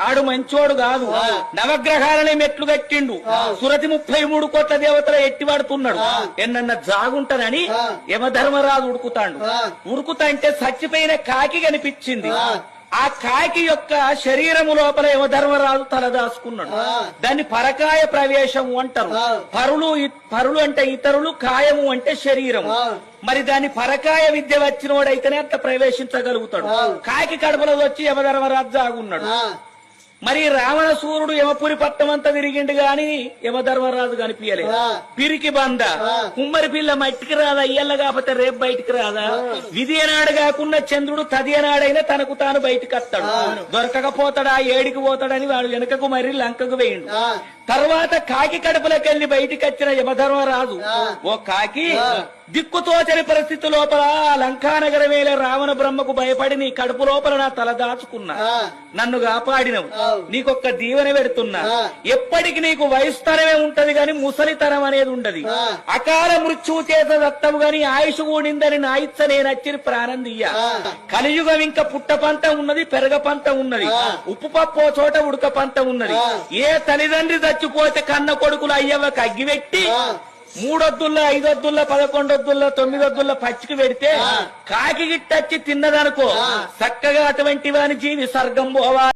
ఆడు మంచోడు కాదు. నవగ్రహాలని మెట్లు కట్టిండు. సురతి ముప్పై మూడు కోట్ల దేవతల ఎట్టి పడుతున్నాడు ఆ. ఎన్నన్న జాగుంటనని. యమధర్మరాజు ఉడుకుతాండు. ఆ. ఉరుకుతా అంటే చచ్చిపోయిన కాకి కనిపించింది. ఆ. కాకి యొక్క శరీరము లోపల యమధర్మరాజు తలదాసుకున్నాడు. దాన్ని పరకాయ ప్రవేశము అంటారు. పరులు పరులు అంటే ఇతరులు కాయము అంటే శరీరము. మరి దాని పరకాయ విద్య వచ్చినోడైతేనే అంత ప్రవేశించగలుగుతాడు. కాకి కడపలో వచ్చి యమధర్మరాజు ఆగున్నాడు మరి రావణ సూర్యుడు యమపురి పట్టం అంతా తిరిగిండు గాని యమధర్మరాజు కనిపించలేదు ఆ. పిరికి బంద. కుమ్మరి పిల్ల మట్టికి రాదా ఇయ్యల్ల కాకపోతే రేపు బయటికి రాదా? విధి ఏనాడు కాకుండా చంద్రుడు తది ఏనాడైనా తనకు తాను బయటికి వస్తాడు. దొరకకపోతాడా ఏడికి పోతాడని వాడు వెనకకు మరి లంకకు వేయండు. తర్వాత కాకి కడుపులోకి వెళ్ళి బయటికి వచ్చిన యమధర్మరాజు. ఓ కాకి. దిక్కుతోచని పరిస్థితి లోపల లంకానగర వేల రావణ బ్రహ్మకు భయపడి నీ కడుపు లోపల నా తల దాచుకున్నా నన్ను కాపాడినవు. నీకొక్క దీవెన పెడుతున్నా. ఎప్పటికి నీకు వయసుతనమే ఉంటది గాని ముసలితనం అనేది ఉండదు. అకాల మృత్యువు చేత దత్తము గాని ఆయుష్ కూడిందని నా ఇచ్చ నేను వచ్చి ప్రాణం దియ్యా. కలియుగం ఇంకా పుట్ట పంట ఉన్నది పెరగ పంట ఉన్నది. ఉప్పు పప్పు చోట ఉడక పంట ఉన్నది. ఏ తల్లిదండ్రి చచ్చిపోతే కన్న కొడుకులు అయ్యవ్వకి అగ్గిపెట్టి. మూడొద్దుల్లో ఐదొద్దుల్లో పదకొండొద్దుల్లో తొమ్మిదొద్దుల్లో పచ్చికి పెడితే. కాకి గిట్టచ్చి తిన్నదనుకో. చక్కగా అటువంటి వాని జీవి సర్గం పోవాలి